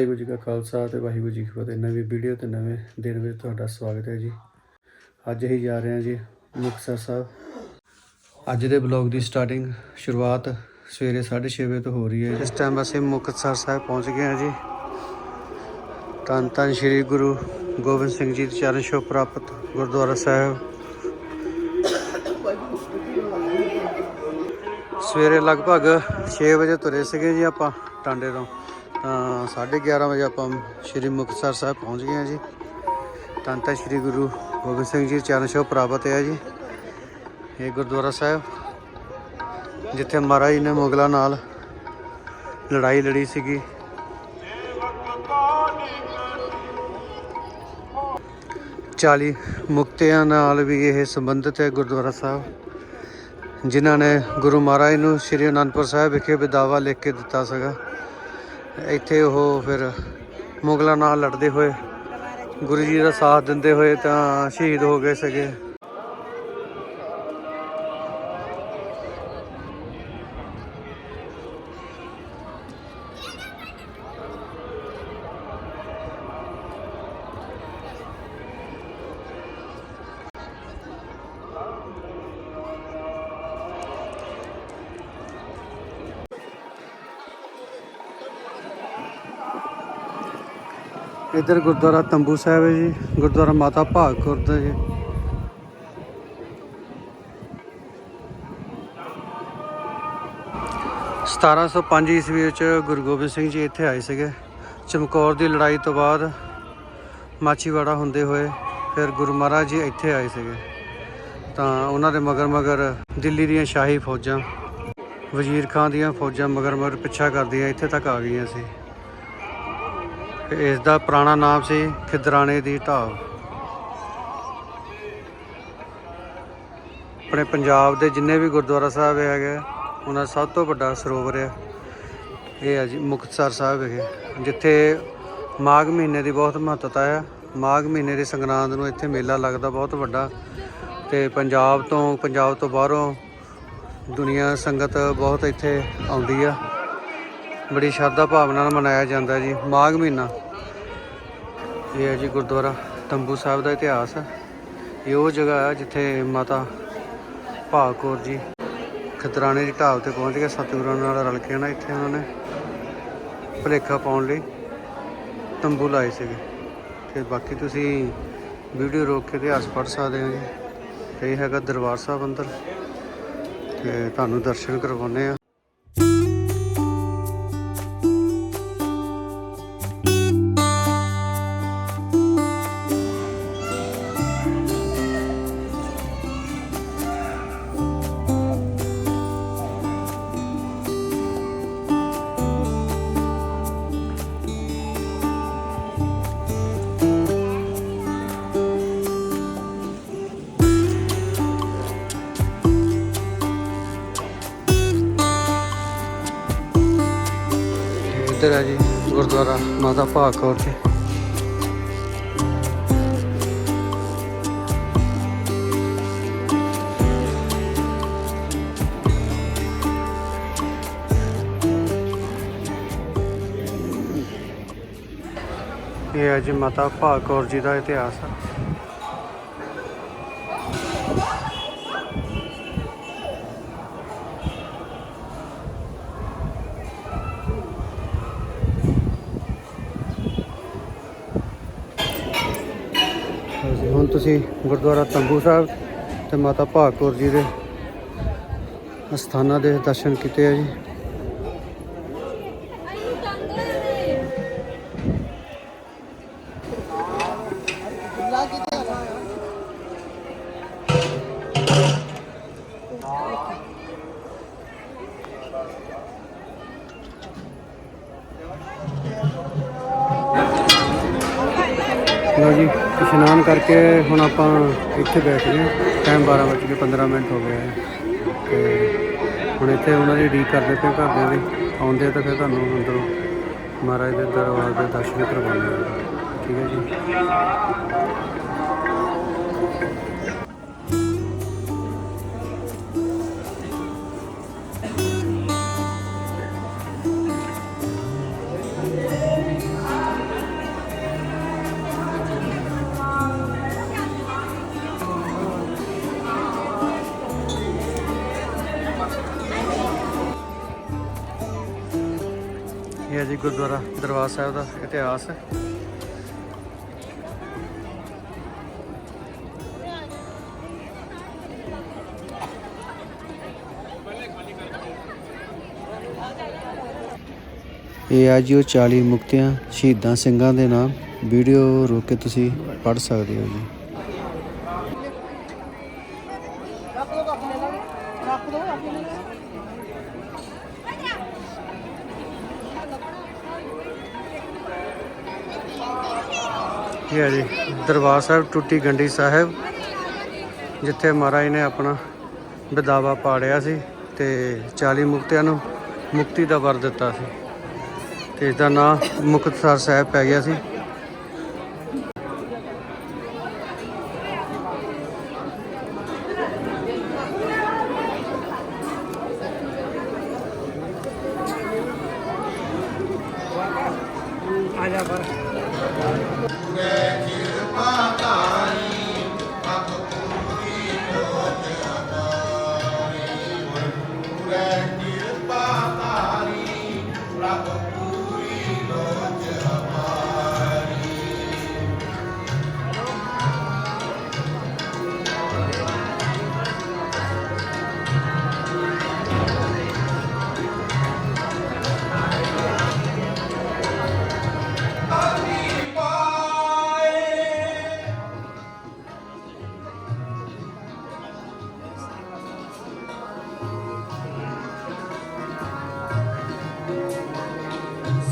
ਵਾਹਿਗੁਰੂ ਜੀ ਕਾ ਖਾਲਸਾ ਤੇ ਵਾਹਿਗੁਰੂ ਜੀ ਕੀ ਫਤਿਹ। ਨਵੀਂ ਵੀਡੀਓ ਤੇ ਨਵੇਂ ਦਿਨ ਵਿੱਚ ਤੁਹਾਡਾ ਸਵਾਗਤ ਹੈ ਜੀ। ਅੱਜ ਅਸੀਂ ਜਾ ਰਹੇ ਹਾਂ ਜੀ ਮੁਕਤਸਰ ਸਾਹਿਬ। ਅੱਜ ਦੇ ਬਲੌਗ ਦੀ ਸਟਾਰਟਿੰਗ ਸ਼ੁਰੂਆਤ ਸਵੇਰੇ 6:30 ਵਜੇ ਤੋਂ ਹੋ ਰਹੀ ਹੈ ਇਸ ਟਾਈਮ ਅਸੀਂ ਮੁਕਤਸਰ ਸਾਹਿਬ ਪਹੁੰਚ ਗਏ ਹਾਂ ਜੀ। ਧੰਨ ਧੰਨ ਸ੍ਰੀ ਗੁਰੂ ਗੋਬਿੰਦ ਸਿੰਘ ਜੀ ਦੇ ਚਰਨ ਛੋਹ ਪ੍ਰਾਪਤ ਗੁਰਦੁਆਰਾ ਸਾਹਿਬ। ਸਵੇਰੇ ਲਗਭਗ 6 ਵਜੇ ਤੁਰੇ ਸੀਗੇ ਜੀ ਆਪਾਂ ਟਾਂਡੇ ਤੋਂ। ਤਾਂ 11:30 ਵਜੇ ਆਪਾਂ ਸ਼੍ਰੀ ਮੁਕਤਸਰ ਸਾਹਿਬ ਪਹੁੰਚ ਗਏ ਹਾਂ ਜੀ। ਧੰਨ ਧੰਨ ਸ੍ਰੀ ਗੁਰੂ ਗੋਬਿੰਦ ਸਿੰਘ ਜੀ ਚਰਨ ਛੋਹ ਪ੍ਰਾਪਤ ਹੈ ਜੀ। ਇਹ ਗੁਰਦੁਆਰਾ ਸਾਹਿਬ, ਜਿੱਥੇ ਮਹਾਰਾਜ ਨੇ ਮੁਗਲਾਂ ਨਾਲ ਲੜਾਈ ਲੜੀ ਸੀਗੀ। ਚਾਲੀ ਮੁਕਤਿਆਂ ਨਾਲ ਵੀ ਇਹ ਸੰਬੰਧਿਤ ਹੈ ਗੁਰਦੁਆਰਾ ਸਾਹਿਬ, ਜਿਨ੍ਹਾਂ ਨੇ ਗੁਰੂ ਮਹਾਰਾਜ ਨੂੰ ਸ੍ਰੀ ਅਨੰਦਪੁਰ ਸਾਹਿਬ ਵਿਖੇ ਵਿਦਾਵਾ ਲਿਖ ਕੇ ਦਿੱਤਾ ਸੀਗਾ। ਇੱਥੇ ਉਹ ਫਿਰ ਮੁਗਲਾਂ ਨਾਲ ਲੜਦੇ ਹੋਏ, ਗੁਰੂ ਜੀ ਦਾ ਸਾਥ ਦਿੰਦੇ ਹੋਏ ਤਾਂ ਸ਼ਹੀਦ ਹੋ ਗਏ ਸੀਗੇ। ਇੱਧਰ ਗੁਰਦੁਆਰਾ ਤੰਬੂ ਸਾਹਿਬ ਹੈ ਜੀ, ਗੁਰਦੁਆਰਾ ਮਾਤਾ ਭਾਗ ਕੌਰ ਦਾ ਜੀ। ਸਤਾਰਾਂ ਸੌ ਪੰਜ ਈਸਵੀ ਵਿੱਚ ਗੁਰੂ ਗੋਬਿੰਦ ਸਿੰਘ ਜੀ ਇੱਥੇ ਆਏ ਸੀਗੇ। ਚਮਕੌਰ ਦੀ ਲੜਾਈ ਤੋਂ ਬਾਅਦ ਮਾਚੀਵਾੜਾ ਹੁੰਦੇ ਹੋਏ ਫਿਰ ਗੁਰੂ ਮਹਾਰਾਜ ਜੀ ਇੱਥੇ ਆਏ ਸੀਗੇ। ਤਾਂ ਉਹਨਾਂ ਦੇ ਮਗਰ ਮਗਰ ਦਿੱਲੀ ਦੀਆਂ ਸ਼ਾਹੀ ਫੌਜਾਂ, ਵਜ਼ੀਰ ਖਾਨ ਦੀਆਂ ਫੌਜਾਂ ਮਗਰ ਮਗਰ ਪਿੱਛਾ ਕਰਦੀਆਂ ਇੱਥੇ ਤੱਕ ਆ ਗਈਆਂ ਸੀ। ਤੇ ਇਸ ਦਾ ਪੁਰਾਣਾ ਨਾਮ ਸੀ ਖਿਦਰਾਣੇ ਦੀ ਢਾਬ ਆਪਣੇ ਪੰਜਾਬ ਦੇ ਜਿੰਨੇ ਵੀ ਗੁਰਦੁਆਰਾ ਸਾਹਿਬ ਹੈਗੇ, ਉਹਨਾਂ ਦਾ ਸਭ ਤੋਂ ਵੱਡਾ ਸਰੋਵਰ ਹੈ ਇਹ ਹੈ ਜੀ ਮੁਕਤਸਰ ਸਾਹਿਬ ਹੈਗੇ, ਜਿੱਥੇ ਮਾਘ ਮਹੀਨੇ ਦੀ ਬਹੁਤ ਮਹੱਤਤਾ ਹੈ ਮਾਘ ਮਹੀਨੇ ਦੇ ਸੰਗਰਾਂਦ ਨੂੰ ਇੱਥੇ ਮੇਲਾ ਲੱਗਦਾ ਬਹੁਤ ਵੱਡਾ ਤੇ ਪੰਜਾਬ ਤੋਂ ਪੰਜਾਬ ਤੋਂ ਬਾਹਰੋਂ ਦੁਨੀਆ ਸੰਗਤ ਬਹੁਤ ਇੱਥੇ ਆਉਂਦੀ ਆ। ਬੜੀ ਸ਼ਰਧਾ ਭਾਵਨਾ ਨਾਲ ਮਨਾਇਆ ਜਾਂਦਾ ਜੀ, ਮਾਘ ਮਹੀਨਾ। ਇਹ ਹੈ ਜੀ ਗੁਰਦੁਆਰਾ ਤੰਬੂ ਸਾਹਿਬ ਦਾ ਇਤਿਹਾਸ। ਇਹ ਉਹ ਜਗ੍ਹਾ ਹੈ ਜਿੱਥੇ ਮਾਤਾ ਭਾਗ ਕੌਰ ਜੀ ਖਤਰਾਣੇ ਦੀ ਢਾਬ ਤੇ ਪਹੁੰਚ ਕੇ ਸਤਿਗੁਰਾਂ ਨਾਲ ਰਲ ਕੇ ਨਾ ਇੱਥੇ ਉਹਨਾਂ ਨੇ ਭੁਲੇਖਾ ਪਾਉਣ ਲਈ ਤੰਬੂ ਲਾਏ ਸੀਗੇ। ਤੇ ਬਾਕੀ ਤੁਸੀਂ ਵੀਡੀਓ ਰੋਕ ਕੇ ਇਤਿਹਾਸ ਪੜ੍ਹ ਸਕਦੇ ਹੋ ਜੀ। ਇਹ ਹੈਗਾ ਦਰਬਾਰ ਸਾਹਿਬ ਅੰਦਰ। ਤੇ ਤੁਹਾਨੂੰ ਦਰਸ਼ਨ ਕਰਵਾਉਨੇ ਆ ਗੁਰਦੁਆਰਾ ਮਾਤਾ ਭਾਗ ਕੌਰ ਜੀ ਇਹ ਹੈ ਜੀ ਮਾਤਾ ਭਾਗ ਕੌਰ ਜੀ ਦਾ ਇਤਿਹਾਸ ਹਾਂਜੀ, ਤੁਸੀਂ ਗੁਰਦੁਆਰਾ ਤੰਬੂ ਸਾਹਿਬ ਤੇ ਮਾਤਾ ਭਾਗ ਜੀ ਦੇ ਅਸਥਾਨਾਂ ਦੇ ਦਰਸ਼ਨ ਕੀਤੇ ਆ ਜੀ। ਲਓ ਜੀ। ਇਸ਼ਨਾਨ ਕਰਕੇ ਹੁਣ ਆਪਾਂ ਇੱਥੇ ਬੈਠ ਗਏ ਟਾਈਮ 12 ਵਜੇ ਕੇ 15 ਮਿੰਟ ਹੋ ਗਏ ਹੈ ਤੇ ਹੁਣ ਇੱਥੇ ਉਹਨਾਂ ਦੀ ਡੀ ਕਰਦੇ ਪਏ ਘਰਦਿਆਂ ਦੇ। ਆਉਂਦੇ ਤਾਂ ਫਿਰ ਤੁਹਾਨੂੰ ਅੰਦਰੋਂ ਮਹਾਰਾਜ ਦੇ ਦਰਬਾਰ ਦੇ ਦਰਸ਼ਨ ਕਰਵਾਉਂਦੇ ਆ। ਠੀਕ ਹੈ ਜੀ। ਗੁਰਦੁਆਰਾ ਦਰਬਾਰ ਸਾਹਿਬ ਦਾ ਇਤਿਹਾਸ। ਇਹ ਆ ਜੀ ਉਹ 40 ਮੁਕਤਿਆਂ ਸ਼ਹੀਦਾਂ ਸਿੰਘਾਂ ਦੇ ਨਾਮ। ਵੀਡੀਓ ਰੋਕ ਕੇ ਤੁਸੀਂ ਪੜ੍ਹ ਸਕਦੇ ਹੋ ਜੀ। ਇਹ ਹੈ ਜੀ? ਦਰਬਾਰ ਸਾਹਿਬ, ਟੁੱਟੀ ਗੰਡੀ ਸਾਹਿਬ, ਜਿੱਥੇ ਮਹਾਰਾਜ ਨੇ ਆਪਣਾ ਵਿਦਾਵਾ ਪਾੜਿਆ ਸੀ ਤੇ 40 ਮੁਕਤਿਆਂ ਨੂੰ ਮੁਕਤੀ ਦਾ ਵਰ ਦਿੱਤਾ ਸੀ। ਤੇ ਇਸ ਦਾ ਨਾਮ ਮੁਕਤਸਰ ਸਾਹਿਬ ਪੈ ਗਿਆ ਸੀ। é que eu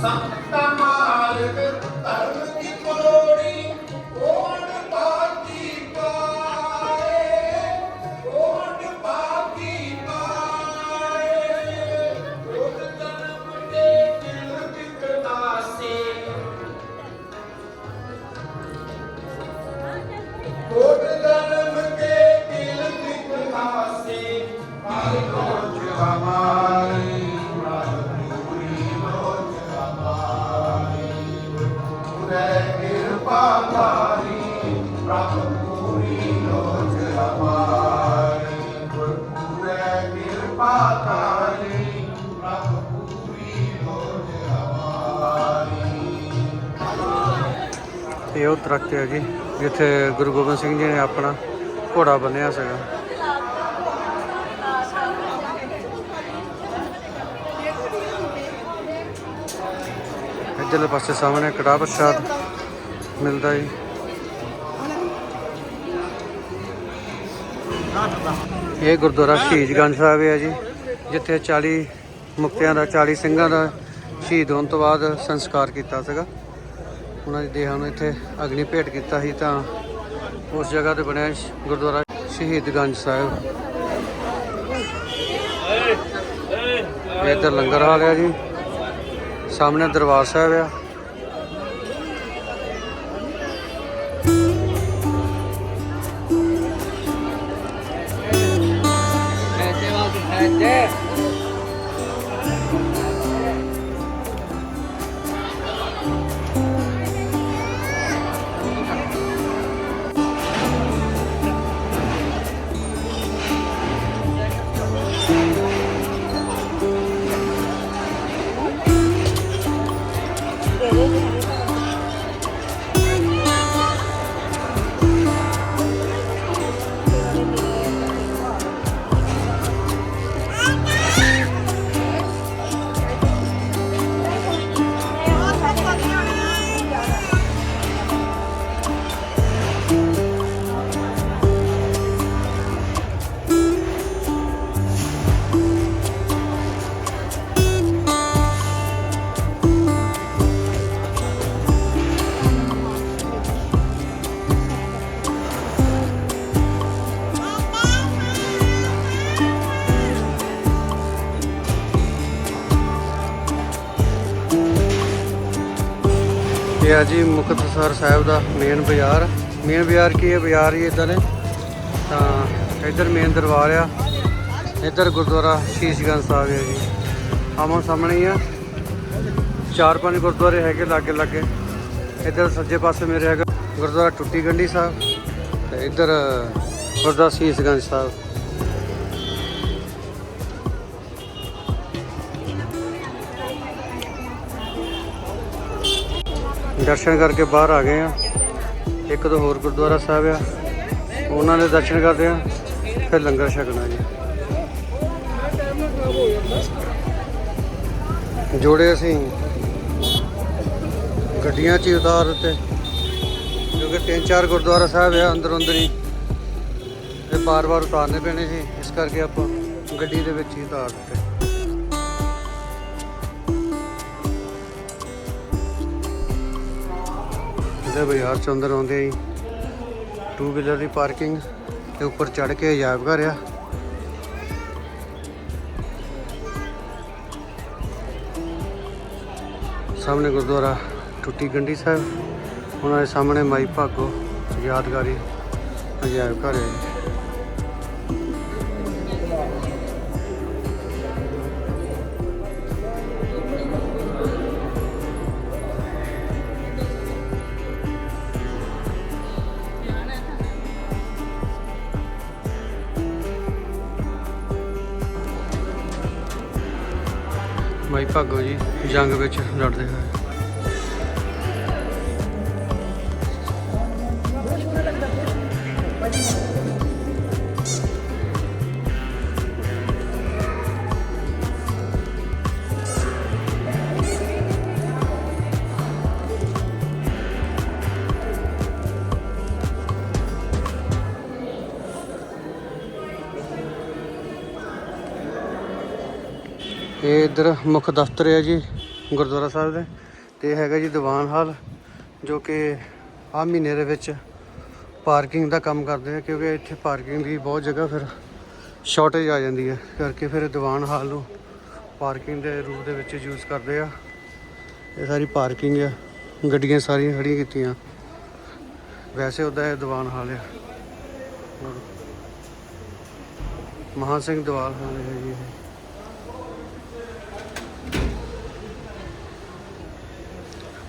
ਸੰਤ ਮਾਰਗ ਇਹ ਉਹ ਦਰਖਤ ਹੈ ਜੀ, ਜਿੱਥੇ ਗੁਰੂ ਗੋਬਿੰਦ ਸਿੰਘ ਜੀ ਨੇ ਆਪਣਾ ਘੋੜਾ ਬੰਨਿਆ ਸੀਗਾ। ਇੱਧਰਲੇ ਪਾਸੇ ਸਾਹਮਣੇ ਕੜਾਹ ਪ੍ਰਸ਼ਾਦ। ਮਿਲਦਾ ਜੀ। ਇਹ ਗੁਰਦੁਆਰਾ ਸ਼ਹੀਦਗੰਜ ਸਾਹਿਬ ਹੈ ਜੀ, ਜਿੱਥੇ 40 ਮੁਕਤਿਆਂ ਦਾ 40 ਸਿੰਘਾਂ ਦਾ ਸ਼ਹੀਦ ਹੋਣ ਤੋਂ ਬਾਅਦ ਸੰਸਕਾਰ ਕੀਤਾ ਸੀਗਾ। ਉਹਨਾਂ ਦੀ ਦੇਹਾਂ ਨੂੰ ਇੱਥੇ ਅਗਨੀ ਭੇਟ ਕੀਤਾ ਸੀ ਤਾਂ ਉਸ ਜਗ੍ਹਾ ਤੇ ਬਣਿਆ ਸ਼- ਗੁਰਦੁਆਰਾ ਸ਼ਹੀਦਗੰਜ ਸਾਹਿਬ। ਇਹ ਇੱਧਰ ਲੰਗਰ ਹਾਲ ਆ ਜੀ। ਸਾਹਮਣੇ ਦਰਬਾਰ ਸਾਹਿਬ ਆ। ਆ ਜੀ ਮੁਕਤਸਰ ਸਾਹਿਬ ਦਾ ਮੇਨ ਬਾਜ਼ਾਰ। ਮੇਨ ਬਾਜ਼ਾਰ ਕੀ ਹੈ? ਬਾਜ਼ਾਰ ਹੀ ਇਦਾਂ ਨੇ। ਤਾਂ ਇੱਧਰ ਮੇਨ ਦਰਬਾਰ ਆ। ਇੱਧਰ ਗੁਰਦੁਆਰਾ ਸ਼ੀਸ਼ਗੰਜ ਸਾਹਿਬ ਹੈ ਜੀ। ਆਮੋ ਸਾਹਮਣੇ ਹੀ ਆ। ਚਾਰ ਪੰਜ ਗੁਰਦੁਆਰੇ ਹੈਗੇ ਲਾਗੇ ਲਾਗੇ। ਇੱਧਰ ਸੱਜੇ ਪਾਸੇ ਮੇਰੇ ਹੈਗਾ ਗੁਰਦੁਆਰਾ ਟੁੱਟੀ ਗੰਢੀ ਸਾਹਿਬ ਤੇ ਇੱਧਰ ਗੁਰਦੁਆਰਾ ਸ਼ੀਸ਼ਗੰਜ ਸਾਹਿਬ। ਦਰਸ਼ਨ ਕਰਕੇ ਬਾਹਰ ਆ ਗਏ ਆ। ਇੱਕ ਦੋ ਹੋਰ ਗੁਰਦੁਆਰਾ ਸਾਹਿਬ ਆ। ਉਹਨਾਂ ਦੇ ਦਰਸ਼ਨ ਕਰਦੇ ਆ। ਫਿਰ ਲੰਗਰ ਛਕਣਾ ਜੀ। ਜੋੜੇ ਅਸੀਂ ਗੱਡੀਆਂ 'ਚ ਹੀ ਉਤਾਰ ਦਿੱਤੇ। ਕਿਉਂਕਿ ਤਿੰਨ ਚਾਰ ਗੁਰਦੁਆਰਾ ਸਾਹਿਬ ਆ ਅੰਦਰ ਅੰਦਰ ਹੀ। ਤੇ ਬਾਰ-ਬਾਰ ਉਤਾਰਨੇ ਪੈਣੇ ਸੀ। ਇਸ ਕਰਕੇ ਆਪਾਂ ਗੱਡੀ ਦੇ ਵਿੱਚ ਹੀ ਉਤਾਰ ਦਿੱਤੇ। ਇਹਦੇ ਬਾਜ਼ਾਰ ਚ ਅੰਦਰ ਆਉਂਦੇ ਹੀ ਟੂ ਵੀਲਰ ਦੀ ਪਾਰਕਿੰਗ ਤੇ ਉੱਪਰ ਚੜ ਕੇ ਅਜਾਇਬ ਘਰ ਆ। ਸਾਹਮਣੇ ਗੁਰਦੁਆਰਾ ਟੁੱਟੀ ਗੰਢੀ ਸਾਹਿਬ। ਉਹਨਾਂ ਦੇ ਸਾਹਮਣੇ ਮਾਈ ਭਾਗੋ, ਯਾਦਗਾਰੀ ਅਜਾਇਬ ਘਰ ਹੈ। ਜੀ। ਭਾਗੋ ਜੀ ਜੰਗ ਵਿੱਚ ਲੜਦੇ ਹੋਏ ਇਧਰ ਮੁੱਖ ਦਫ਼ਤਰ ਹੈ ਜੀ, ਗੁਰਦੁਆਰਾ ਸਾਹਿਬ ਦੇ, ਤੇ ਇਹ ਹੈਗਾ ਜੀ ਦੀਵਾਨ ਹਾਲ, ਜੋ ਕਿ ਆ ਮਹੀਨੇ ਦੇ ਵਿੱਚ ਪਾਰਕਿੰਗ ਦਾ ਕੰਮ ਕਰਦੇ ਆ, ਕਿਉਂਕਿ ਇੱਥੇ ਪਾਰਕਿੰਗ ਦੀ ਬਹੁਤ ਜਗ੍ਹਾ ਫਿਰ ਸ਼ਾਰਟੇਜ ਆ ਜਾਂਦੀ ਹੈ, ਕਰਕੇ ਫਿਰ ਦੀਵਾਨ ਹਾਲ ਨੂੰ ਪਾਰਕਿੰਗ ਦੇ ਰੂਪ ਦੇ ਵਿੱਚ ਯੂਜ਼ ਕਰਦੇ ਆ। ਇਹ ਸਾਰੀ ਪਾਰਕਿੰਗ ਆ, ਗੱਡੀਆਂ ਸਾਰੀਆਂ ਖੜੀਆਂ ਕੀਤੀਆਂ। ਵੈਸੇ ਉਹਦਾ ਇਹ ਦੀਵਾਨ ਹਾਲ ਆ। ਮਹਾਂ ਸਿੰਘ ਦੀਵਾਨ ਹਾਲ ਹੈ ਜੀ ਇਹ।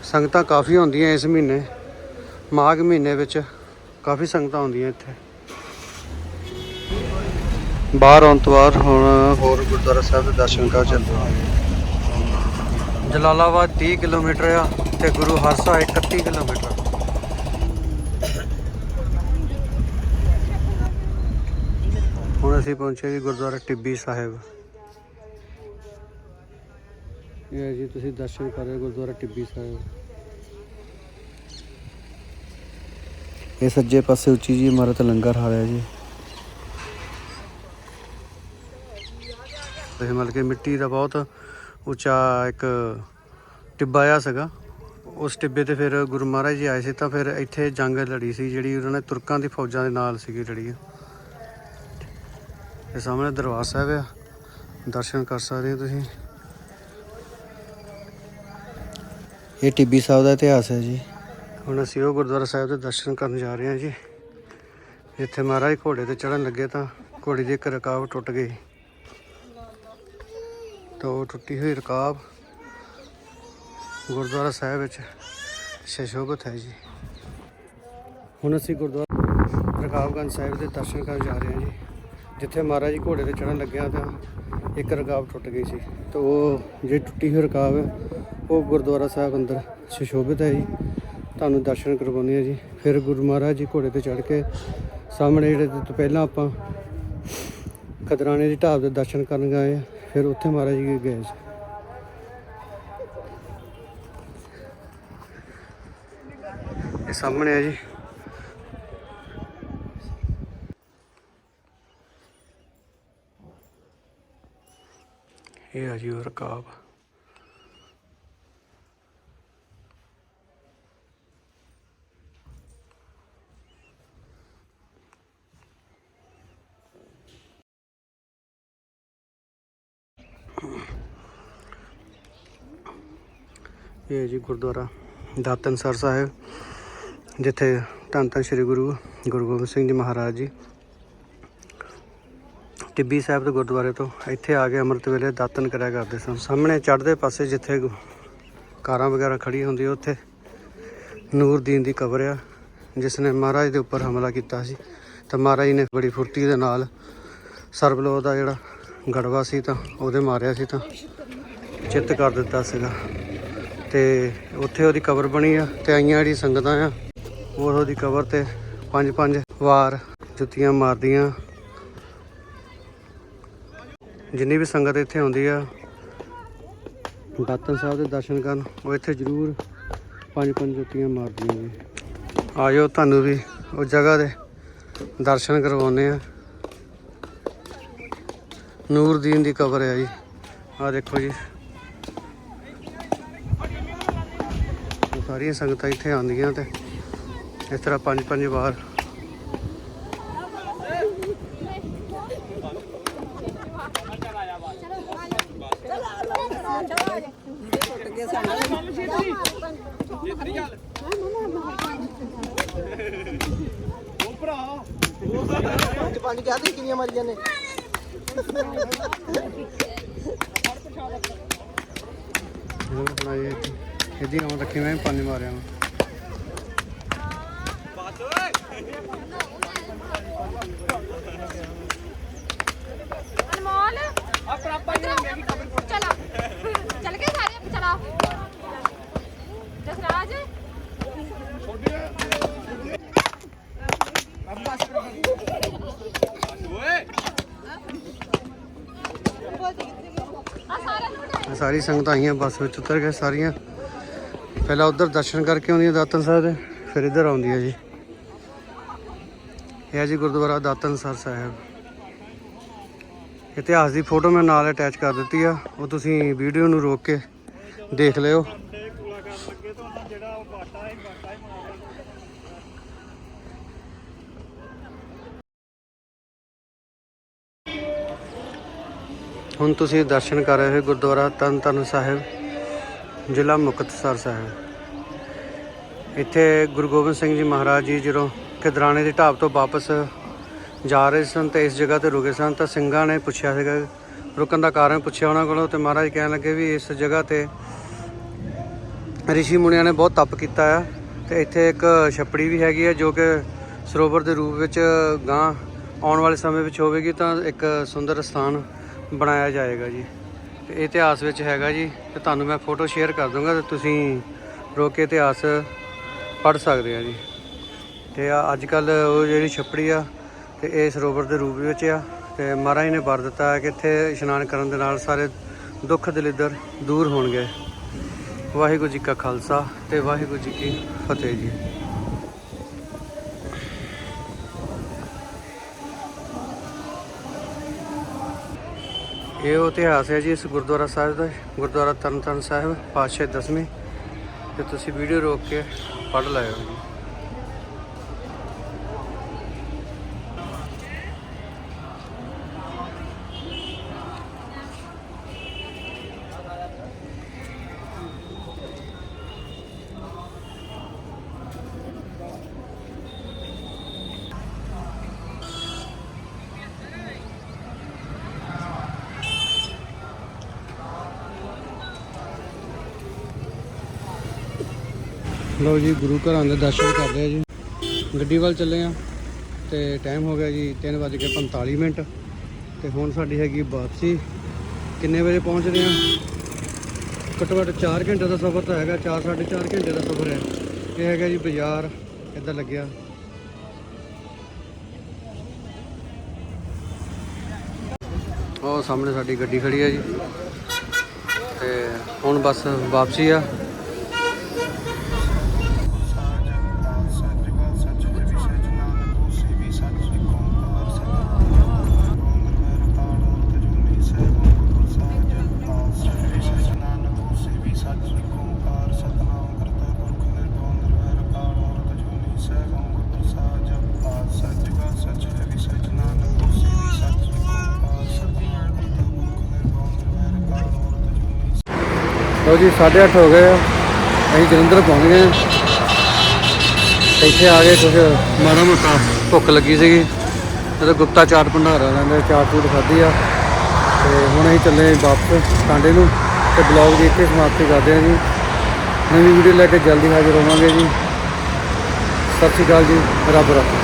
ਸੰਗਤਾਂ ਕਾਫੀ ਹੁੰਦੀਆਂ ਇਸ ਮਹੀਨੇ, ਮਾਘ ਮਹੀਨੇ ਵਿੱਚ ਕਾਫੀ ਸੰਗਤਾਂ ਹੁੰਦੀਆਂ ਇੱਥੇ। ਬਾਹਰ ਆਉਣ ਤੋਂ ਬਾਅਦ ਹੁਣ ਹੋਰ ਗੁਰਦੁਆਰਾ ਸਾਹਿਬ ਦੇ ਦਰਸ਼ਨ ਕਰ ਚੱਲਦੇ ਹਾਂ। ਜਲਾਲਾਬਾਦ 30 ਕਿਲੋਮੀਟਰ ਆ ਤੇ ਗੁਰੂ ਹਰਸਾ 31 ਕਿਲੋਮੀਟਰ। ਹੁਣ ਅਸੀਂ ਪਹੁੰਚੇ ਜੀ ਗੁਰਦੁਆਰਾ ਟਿੱਬੀ ਸਾਹਿਬ। ਇਹ ਜੀ, ਤੁਸੀਂ ਦਰਸ਼ਨ ਕਰ ਰਹੇ ਹੋ ਗੁਰਦੁਆਰਾ ਟਿੱਬੀ ਸਾਹਿਬ। ਇਹ ਸੱਜੇ ਪਾਸੇ ਉੱਚੀ ਜੀ ਇਮਾਰਤ ਲੰਗਰ ਹਾਲ ਹੈ ਜੀ। ਇਹ ਮਤਲਬ ਕਿ ਮਿੱਟੀ ਦਾ ਬਹੁਤ ਉੱਚਾ ਇੱਕ ਟਿੱਬਾ ਆ ਸੀਗਾ। ਉਸ ਟਿੱਬੇ ਤੇ ਫਿਰ ਗੁਰੂ ਮਹਾਰਾਜ ਜੀ ਆਏ ਸੀ ਤਾਂ ਫਿਰ ਇੱਥੇ ਜੰਗ ਲੜੀ ਸੀ, ਜਿਹੜੀ ਉਹਨਾਂ ਨੇ ਤੁਰਕਾਂ ਦੀ ਫੌਜਾਂ ਦੇ ਨਾਲ ਸੀਗੀ ਲੜੀ ਇਹ ਸਾਹਮਣੇ ਦਰਬਾਰ ਸਾਹਿਬ ਆ। ਦਰਸ਼ਨ ਕਰ ਸਕਦੇ ਹੋ ਤੁਸੀਂ। ਇਹ ਟਿੱਬੀ ਸਾਹਿਬ ਦਾ ਇਤਿਹਾਸ ਹੈ ਜੀ। ਹੁਣ ਅਸੀਂ ਉਹ ਗੁਰਦੁਆਰਾ ਸਾਹਿਬ ਦੇ ਦਰਸ਼ਨ ਕਰਨ ਜਾ ਰਹੇ ਹਾਂ ਜੀ। ਜਿੱਥੇ ਮਹਾਰਾਜ ਘੋੜੇ ਤੇ ਚੜਨ ਲੱਗੇ ਤਾਂ ਘੋੜੀ ਦੀ ਇੱਕ ਰਕਾਬ ਟੁੱਟ ਗਈ। ਤਾਂ ਉਹ ਟੁੱਟੀ ਹੋਈ ਰਕਾਬ ਗੁਰਦੁਆਰਾ ਸਾਹਿਬ ਵਿੱਚ ਸ਼ਸ਼ੋਭਤ ਹੈ ਜੀ। ਹੁਣ ਅਸੀਂ ਗੁਰਦੁਆਰਾ ਰਕਾਬਗੰਜ ਸਾਹਿਬ ਦੇ ਦਰਸ਼ਨ ਕਰਨ ਜਾ ਰਹੇ ਹਾਂ ਜੀ। ਜਿੱਥੇ ਮਹਾਰਾਜ ਜੀ ਘੋੜੇ ਤੇ ਚੜਨ ਲੱਗਿਆ ਤਾਂ ਇੱਕ ਰਕਾਬ ਟੁੱਟ ਗਈ ਸੀ। ਤਾਂ ਉਹ ਜਿਹੜੀ ਟੁੱਟੀ ਹੋਈ ਰਕਾਬ ਹੈ, ਉਹ ਗੁਰਦੁਆਰਾ ਸਾਹਿਬ ਅੰਦਰ ਸੁਸ਼ੋਭਿਤ ਹੈ ਜੀ। ਤੁਹਾਨੂੰ ਦਰਸ਼ਨ ਕਰਵਾਉਂਦੇ ਆ ਜੀ। ਫਿਰ ਗੁਰੂ ਮਹਾਰਾਜ ਜੀ ਘੋੜੇ ਤੇ ਚੜ੍ਹ ਕੇ ਸਾਹਮਣੇ ਜਿਹੜੇ ਤੋਂ ਪਹਿਲਾਂ ਆਪਾਂ ਖਦਰਾਣੇ ਦੀ ਢਾਬ ਦੇ ਦਰਸ਼ਨ ਕਰਨ ਗਏ ਆ ਫਿਰ ਉੱਥੇ ਮਹਾਰਾਜ ਜੀ ਗਏ ਸੀ। ਇਹ ਸਾਹਮਣੇ ਆ ਜੀ। ਇਹ ਆ ਜੀ ਉਹ ਰਕਾਬ। ਇਹ ਜੀ ਗੁਰਦੁਆਰਾ ਦਾਤਨਸਰ ਸਾਹਿਬ, ਜਿੱਥੇ ਧੰਨ ਧੰਨ ਸ੍ਰੀ ਗੁਰੂ ਗੁਰੂ ਗੋਬਿੰਦ ਸਿੰਘ ਜੀ ਮਹਾਰਾਜ ਜੀ। ਟਿੱਬੀ ਸਾਹਿਬ ਦੇ ਗੁਰਦੁਆਰੇ ਤੋਂ ਇੱਥੇ ਆ ਕੇ ਅੰਮ੍ਰਿਤ ਵੇਲੇ ਦਾਤਨ ਕਰਿਆ ਕਰਦੇ ਸਨ। ਸਾਹਮਣੇ ਚੜ੍ਹਦੇ ਪਾਸੇ ਜਿੱਥੇ ਗੁ- ਕਾਰਾਂ ਵਗੈਰਾ ਖੜੀ ਹੁੰਦੀ ਉੱਥੇ ਨੂਰਦੀਨ ਦੀ ਕਬਰ ਆ, ਜਿਸ ਨੇ ਮਹਾਰਾਜ ਦੇ ਉੱਪਰ ਹਮਲਾ ਕੀਤਾ ਸੀ। ਤਾਂ ਮਹਾਰਾਜ ਨੇ ਬੜੀ ਫੁਰਤੀ ਦੇ ਨਾਲ ਸਰਬਲੋ ਦਾ ਜਿਹੜਾ ਗੜਵਾ ਸੀ ਤਾਂ ਉਹਦੇ ਮਾਰਿਆ ਸੀ ਤਾਂ ਚਿੱਤ ਕਰ ਦਿੱਤਾ ਸੀਗਾ। ਤੇ ਉੱਥੇ ਉਹਦੀ ਕਬਰ ਬਣੀ ਆ ਤੇ ਆਈਆਂ ਜਿਹੜੀ ਸੰਗਤਾਂ ਆ ਉਹ ਉਹਦੀ ਕਬਰ ਤੇ ਪੰਜ ਪੰਜ ਵਾਰ ਜੁੱਤੀਆਂ ਮਾਰਦੀਆਂ। ਜਿੰਨੀ ਵੀ ਸੰਗਤ ਇੱਥੇ ਆਉਂਦੀ ਆ ਦਾਤਨ ਸਾਹਿਬ ਦੇ ਦਰਸ਼ਨ ਕਰਨ, ਉਹ ਇੱਥੇ ਜ਼ਰੂਰ ਪੰਜ ਪੰਜ ਜੁੱਤੀਆਂ ਮਾਰਦੀਆਂ ਜੀ ਆਜੋ ਤੁਹਾਨੂੰ ਵੀ ਉਸ ਜਗ੍ਹਾ ਦੇ ਦਰਸ਼ਨ ਕਰਵਾਉਂਦੇ ਆ। ਨੂਰਦੀਨ ਦੀ ਕਬਰ ਹੈ ਜੀ। ਆ ਦੇਖੋ ਜੀ। ਸਾਰੀਆਂ ਸੰਗਤਾਂ ਇੱਥੇ ਆਉਂਦੀਆਂ ਤੇ ਇਸ ਤਰ੍ਹਾਂ ਪੰਜ ਪੰਜ ਵਾਰ। ਪੰਜ ਕਿਹਾ ਤੇ ਕਿੰਨੀਆਂ ਮਾਰੀਆਂ ਨੇ ਹੋਰ ਬਣਾਏ ਇਹਦੀ ਆਉਂ ਰੱਖੀ ਮੈਂ ਵੀ ਪੰਜ ਮਾਰਿਆ ਵਾਂ। ਅਨਮੋਲ ਚਲੋ ਚੱਲ ਗਏ ਸਾਰੇ ਚਲਾ ਜਸਰਾਜ ਆ ਸਾਰਿਆਂ ਨੂੰ ਬਿਠਾਇਆ ਇਹ ਸਾਰੀ ਸੰਗਤਾਂ ਆਈਆਂ ਬੱਸ ਵਿੱਚ ਉਤਰ ਕੇ ਸਾਰੀਆਂ ਪਹਿਲਾਂ ਉਧਰ ਦਰਸ਼ਨ ਕਰਕੇ ਆਉਂਦੀ ਆਉਂਦੀਆਂ ਦਾਤਨ ਸਾਹਿਬ ਦੇ, ਫਿਰ ਇੱਧਰ ਆਉਂਦੀਆਂ ਜੀ। ਇਹ ਹੈ ਜੀ ਗੁਰਦੁਆਰਾ ਦਾਤਨ ਸਰ ਸਾਹਿਬ। ਇਤਿਹਾਸ ਦੀ ਫੋਟੋ ਮੈਂ ਨਾਲ ਅਟੈਚ ਕਰ ਦਿੱਤੀ ਆ, ਉਹ ਤੁਸੀਂ ਵੀਡੀਓ ਨੂੰ ਰੋਕ ਕੇ ਦੇਖ ਲਿਓ। ਹੁਣ ਤੁਸੀਂ ਦਰਸ਼ਨ ਕਰ ਰਹੇ ਹੋ ਗੁਰਦੁਆਰਾ ਤਰਨ ਤਾਰਨ ਸਾਹਿਬ, ਜ਼ਿਲ੍ਹਾ ਮੁਕਤਸਰ ਸਾਹਿਬ। ਇੱਥੇ ਗੁਰੂ ਗੋਬਿੰਦ ਸਿੰਘ ਜੀ ਮਹਾਰਾਜ ਜੀ ਜਦੋਂ ਖਿਦਰਾਣੇ ਦੀ ਢਾਬ ਤੋਂ ਵਾਪਸ ਜਾ ਰਹੇ ਸਨ ਤੇ ਇਸ ਜਗ੍ਹਾ ਤੇ ਰੁਕੇ ਸਨ ਤਾਂ ਸਿੰਘਾਂ ਨੇ ਪੁੱਛਿਆ ਸੀਗਾ, ਰੁਕਣ ਦਾ ਕਾਰਨ ਪੁੱਛਿਆ ਉਹਨਾਂ ਕੋਲੋਂ ਤੇ ਮਹਾਰਾਜ ਕਹਿਣ ਲੱਗੇ ਵੀ ਇਸ ਜਗ੍ਹਾ ਤੇ ਰਿਸ਼ੀ ਮੁਨੀਆਂ ਨੇ ਬਹੁਤ ਤਪ ਕੀਤਾ ਆ ਤੇ ਇੱਥੇ ਇੱਕ ਛੱਪੜੀ ਵੀ ਹੈਗੀ ਹੈ ਜੋ ਕਿ ਸਰੋਵਰ ਦੇ ਰੂਪ ਵਿੱਚ ਗਾਂ ਆਉਣ ਵਾਲੇ ਸਮੇਂ ਵਿੱਚ ਹੋਵੇਗੀ ਤਾਂ ਇੱਕ ਸੁੰਦਰ ਸਥਾਨ ਬਣਾਇਆ ਜਾਏਗਾ ਜੀ। ਤੇ ਇਹ ਇਤਿਹਾਸ ਵਿੱਚ ਹੈਗਾ ਜੀ ਤੇ ਤੁਹਾਨੂੰ ਮੈਂ ਫੋਟੋ ਸ਼ੇਅਰ ਕਰ ਦੂੰਗਾ ਤੇ ਤੁਸੀਂ ਰੋਕ ਕੇ ਇਤਿਹਾਸ ਪੜ੍ਹ ਸਕਦੇ ਆ ਜੀ। ਤੇ ਆ ਅੱਜ ਕੱਲ ਉਹ ਜਿਹੜੀ ਛੱਪੜੀ ਆ ਤੇ ਇਹ ਸਰੋਵਰ ਦੇ ਰੂਪ ਵਿੱਚ ਆ ਤੇ ਮਹਾਰਾਜ ਨੇ ਵਰ ਦਿੱਤਾ ਹੈ ਕਿ ਇੱਥੇ ਇਸ਼ਨਾਨ ਕਰਨ ਦੇ ਨਾਲ ਸਾਰੇ ਦੁੱਖ ਦਲਿੱਦਰ ਦੂਰ ਹੋਣਗੇ। ਵਾਹਿਗੁਰੂ ਜੀ ਕਾ ਖਾਲਸਾ ਤੇ ਵਾਹਿਗੁਰੂ ਜੀ ਕੀ ਫਤਿਹ ਜੀ। ਇਹ ਇਤਿਹਾਸ ਹੈ ਜੀ ਇਸ ਗੁਰਦੁਆਰਾ ਸਾਹਿਬ ਦਾ। ਗੁਰਦੁਆਰਾ ਤਰਨਤਾਰਨ ਸਾਹਿਬ, ਪਾਤਸ਼ਾਹ ਦਸਵੀਂ। ਤੇ ਤੁਸੀਂ ਵੀਡੀਓ ਰੋਕ ਕੇ ਪੜ੍ਹ ਲਿਓ ਜੀ ਜੀ, ਗੁਰੂ ਘਰਾਂ ਦੇ ਦਰਸ਼ਨ ਕਰਦੇ ਆ ਜੀ। ਗੱਡੀ ਵੱਲ ਚੱਲੇ ਆ ਤੇ ਟਾਈਮ ਹੋ ਗਿਆ ਜੀ 3:45 ਮਿੰਟ। ਤੇ ਹੁਣ ਸਾਡੀ ਹੈਗੀ ਵਾਪਸੀ। ਕਿੰਨੇ ਵਜੇ ਪਹੁੰਚਦੇ ਆ? ਘੱਟੋ ਘੱਟ 4 ਘੰਟੇ ਦਾ ਸਫ਼ਰ ਤਾਂ ਹੈਗਾ 4 4.5 ਘੰਟੇ ਦਾ ਸਫ਼ਰ ਹੈ ਇਹ ਹੈਗਾ ਜੀ ਬਾਜ਼ਾਰ, ਇੱਧਰ ਲੱਗਿਆ। ਉਹ ਸਾਹਮਣੇ ਸਾਡੀ ਗੱਡੀ ਖੜੀ ਆ ਜੀ। ਤੇ ਹੁਣ ਬਸ ਵਾਪਸੀ ਆ। ਲਓ ਜੀ 8:30 ਹੋ ਗਏ ਅਸੀਂ ਜਲੰਧਰ ਪਹੁੰਚ ਗਏ। ਇੱਥੇ ਆ ਗਏ ਕੁਝ ਮਾੜਾ ਮੋਟਾ ਭੁੱਖ ਲੱਗੀ ਸੀਗੀ। ਜਦੋਂ ਗੁਪਤਾ ਚਾਟ ਭੰਡਾਰਾ ਲੈਂਦੇ, ਚਾਟ ਚੂਟ ਖਾਧੀ ਆ। ਤੇ ਹੁਣ ਅਸੀਂ ਚੱਲੇ ਵਾਪਸ ਟਾਂਡੇ ਨੂੰ ਤੇ ਬਲੌਗ ਦੀ ਇੱਥੇ ਸਮਾਪਤੀ ਕਰਦੇ ਹਾਂ ਜੀ। ਨਵੀਂ ਵੀਡੀਓ ਲੈ ਕੇ ਜਲਦੀ ਹਾਜ਼ਰ ਹੋਵਾਂਗੇ ਜੀ। ਸਤਿ ਸ਼੍ਰੀ ਅਕਾਲ ਜੀ, ਰੱਬ ਰੱਖੇ।